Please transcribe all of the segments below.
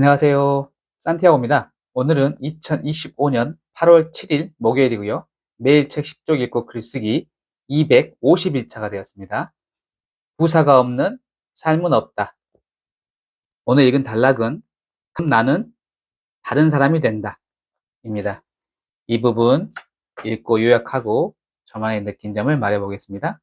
안녕하세요. 산티아고입니다. 오늘은 2025년 8월 7일 목요일이고요. 매일 책 10쪽 읽고 글쓰기 250일차가 되었습니다. 부사가 없는 삶은 없다. 오늘 읽은 단락은 그럼 나는 다른 사람이 된다. 입니다. 이 부분 읽고 요약하고 저만의 느낀 점을 말해보겠습니다.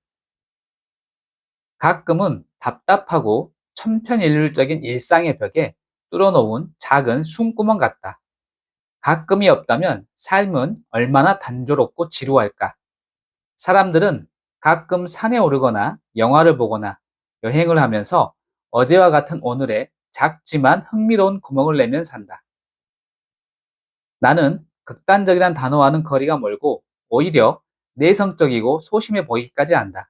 가끔은 답답하고 천편일률적인 일상의 벽에 뚫어놓은 작은 숨구멍 같다. 가끔이 없다면 삶은 얼마나 단조롭고 지루할까. 사람들은 가끔 산에 오르거나 영화를 보거나 여행을 하면서 어제와 같은 오늘에 작지만 흥미로운 구멍을 내면 산다. 나는 극단적이란 단어와는 거리가 멀고 오히려 내성적이고 소심해 보이기까지 한다.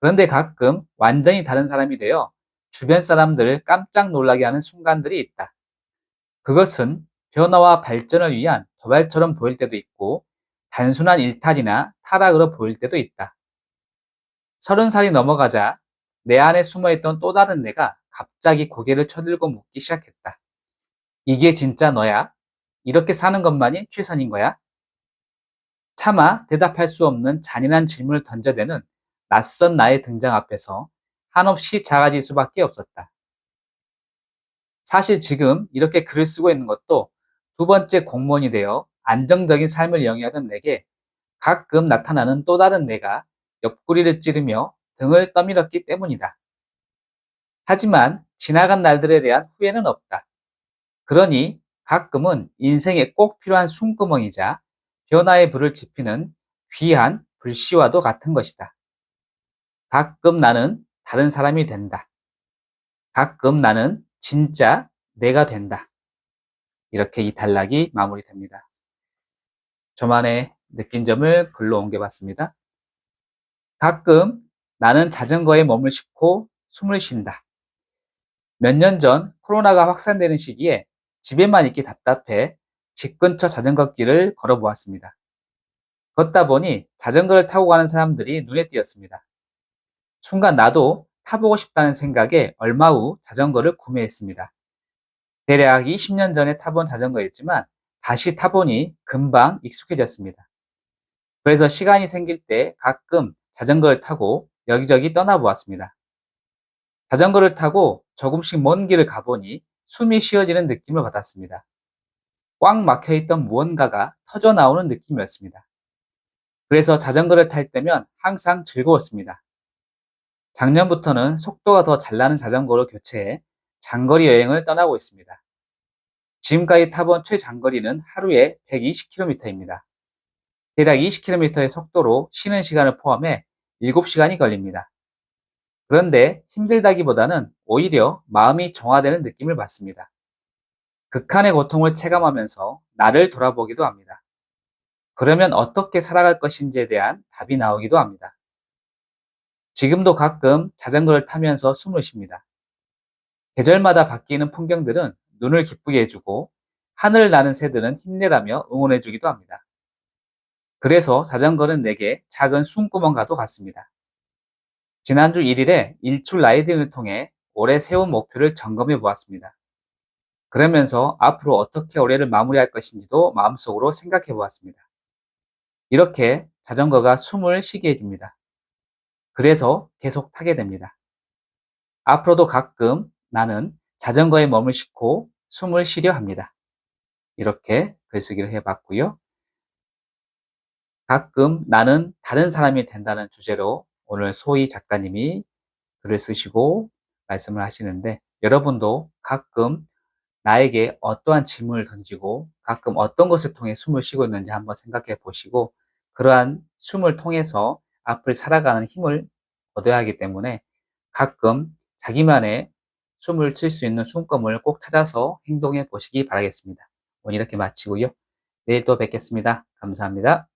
그런데 가끔 완전히 다른 사람이 되어 주변 사람들을 깜짝 놀라게 하는 순간들이 있다. 그것은 변화와 발전을 위한 도발처럼 보일 때도 있고 단순한 일탈이나 타락으로 보일 때도 있다. 서른 살이 넘어가자 내 안에 숨어있던 또 다른 내가 갑자기 고개를 쳐들고 묻기 시작했다. 이게 진짜 너야? 이렇게 사는 것만이 최선인 거야? 차마 대답할 수 없는 잔인한 질문을 던져대는 낯선 나의 등장 앞에서 한없이 작아질 수밖에 없었다. 사실 지금 이렇게 글을 쓰고 있는 것도 두 번째 공무원이 되어 안정적인 삶을 영위하던 내게 가끔 나타나는 또 다른 내가 옆구리를 찌르며 등을 떠밀었기 때문이다. 하지만 지나간 날들에 대한 후회는 없다. 그러니 가끔은 인생에 꼭 필요한 숨구멍이자 변화의 불을 지피는 귀한 불씨와도 같은 것이다. 가끔 나는 다른 사람이 된다. 가끔 나는 진짜 내가 된다. 이렇게 이 단락이 마무리됩니다. 저만의 느낀 점을 글로 옮겨봤습니다. 가끔 나는 자전거에 몸을 싣고 숨을 쉰다. 몇 년 전 코로나가 확산되는 시기에 집에만 있기 답답해 집 근처 자전거 길을 걸어보았습니다. 걷다 보니 자전거를 타고 가는 사람들이 눈에 띄었습니다. 순간 나도 타보고 싶다는 생각에 얼마 후 자전거를 구매했습니다. 대략 20년 전에 타본 자전거였지만 다시 타보니 금방 익숙해졌습니다. 그래서 시간이 생길 때 가끔 자전거를 타고 여기저기 떠나보았습니다. 자전거를 타고 조금씩 먼 길을 가보니 숨이 쉬어지는 느낌을 받았습니다. 꽉 막혀있던 무언가가 터져 나오는 느낌이었습니다. 그래서 자전거를 탈 때면 항상 즐거웠습니다. 작년부터는 속도가 더 잘 나는 자전거로 교체해 장거리 여행을 떠나고 있습니다. 지금까지 타본 최장거리는 하루에 120km입니다. 대략 20km의 속도로 쉬는 시간을 포함해 7시간이 걸립니다. 그런데 힘들다기보다는 오히려 마음이 정화되는 느낌을 받습니다. 극한의 고통을 체감하면서 나를 돌아보기도 합니다. 그러면 어떻게 살아갈 것인지에 대한 답이 나오기도 합니다. 지금도 가끔 자전거를 타면서 숨을 쉽니다. 계절마다 바뀌는 풍경들은 눈을 기쁘게 해주고 하늘을 나는 새들은 힘내라며 응원해주기도 합니다. 그래서 자전거는 내게 작은 숨구멍과도 같습니다. 지난주 1일에 일출 라이딩을 통해 올해 세운 목표를 점검해 보았습니다. 그러면서 앞으로 어떻게 올해를 마무리할 것인지도 마음속으로 생각해 보았습니다. 이렇게 자전거가 숨을 쉬게 해줍니다. 그래서 계속 타게 됩니다. 앞으로도 가끔 나는 자전거에 몸을 싣고 숨을 쉬려 합니다. 이렇게 글쓰기를 해봤고요. 가끔 나는 다른 사람이 된다는 주제로 오늘 소희 작가님이 글을 쓰시고 말씀을 하시는데 여러분도 가끔 나에게 어떠한 질문을 던지고 가끔 어떤 것을 통해 숨을 쉬고 있는지 한번 생각해 보시고 그러한 숨을 통해서 앞을 살아가는 힘을 얻어야 하기 때문에 가끔 자기만의 숨을 쉴수 있는 숨금을 꼭 찾아서 행동해 보시기 바라겠습니다. 오늘 이렇게 마치고요. 내일 또 뵙겠습니다. 감사합니다.